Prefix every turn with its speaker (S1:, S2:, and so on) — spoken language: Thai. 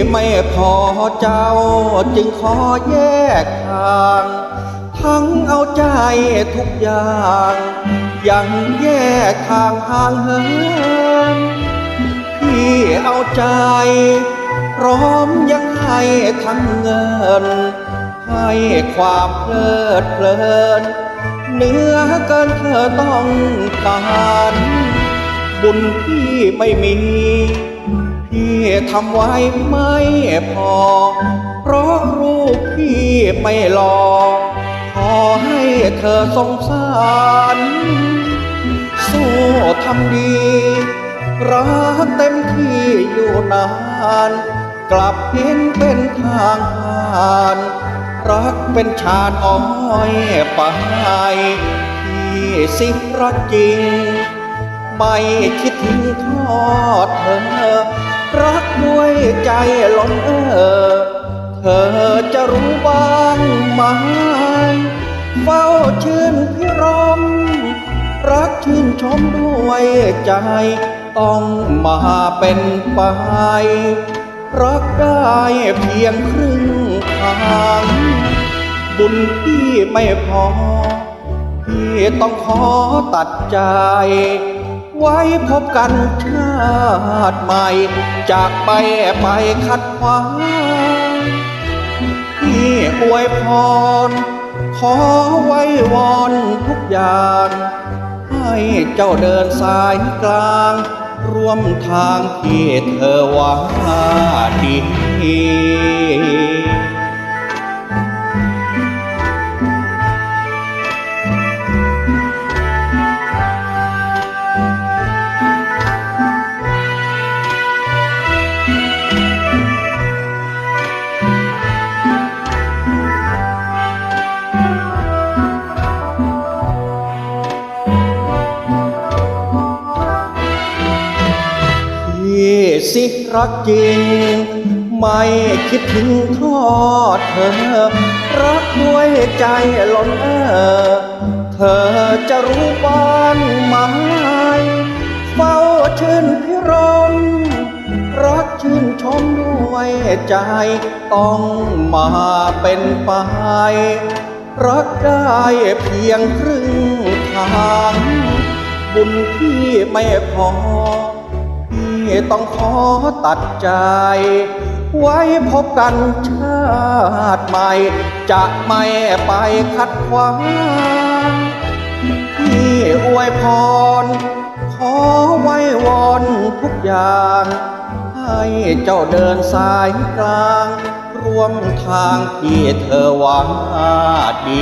S1: ่ไม่พอเจ้าจึงขอแยกทาง ทั้งเอาใจทุกอย่าง ยังแยกทางห่างเหินพี่เอาใจ พร้อมยังให้ทั้งเงิน ให้ความเพลิดเพลินเหนื้อเกินเธอต้องการ บุญพี่ไม่มี ทำไว้ไม่พอ เพราะรูปพี่ไม่หลอขอให้เธอสงสารสู้ทำดี รักเต็มที่อยู่นาน กลับเห็นเป็นทางผ่าน รักเป็นชาติอ้อยไปที่สิรักจริง ไม่คิดถึงทอดเธอ ใจล้นเออ เธอจะรู้บ้างไหมเฝ้าชื่นพิรม รักชื่นชมด้วยใจ ต้องมาเป็นไปรักได้เพียงครึ่งทาง บุญพี่ไม่พอ พี่ต้องขอตัดใจ ไว้พบกันชา ติใหม่ จากไปไปขัดขวางพี่อวยพร ขอไว้วอนทุกอย่าง ให้เจ้าเดินสายกลาง ร่วมทางที่เธอว่าดี สิรักจริง ไม่คิดถึงทอดเธอ รักด้วยใจล้นเออเธอจะรู้บ้างไหมเฝ้าชื่นพิรมรักชื่นชมด้วยใจ ต้องมาเป็นไปรักได้เพียงครึ่งทาง บุญพี่ไม่พอ ต้องขอตัดใจ ไว้พบกันชาติใหม่ จะไม่ไปขัดขวางพี่อวยพร ขอไว้วอนทุกอย่าง ให้เจ้าเดินสายกลาง ร่วมทางที่เธอหวังดี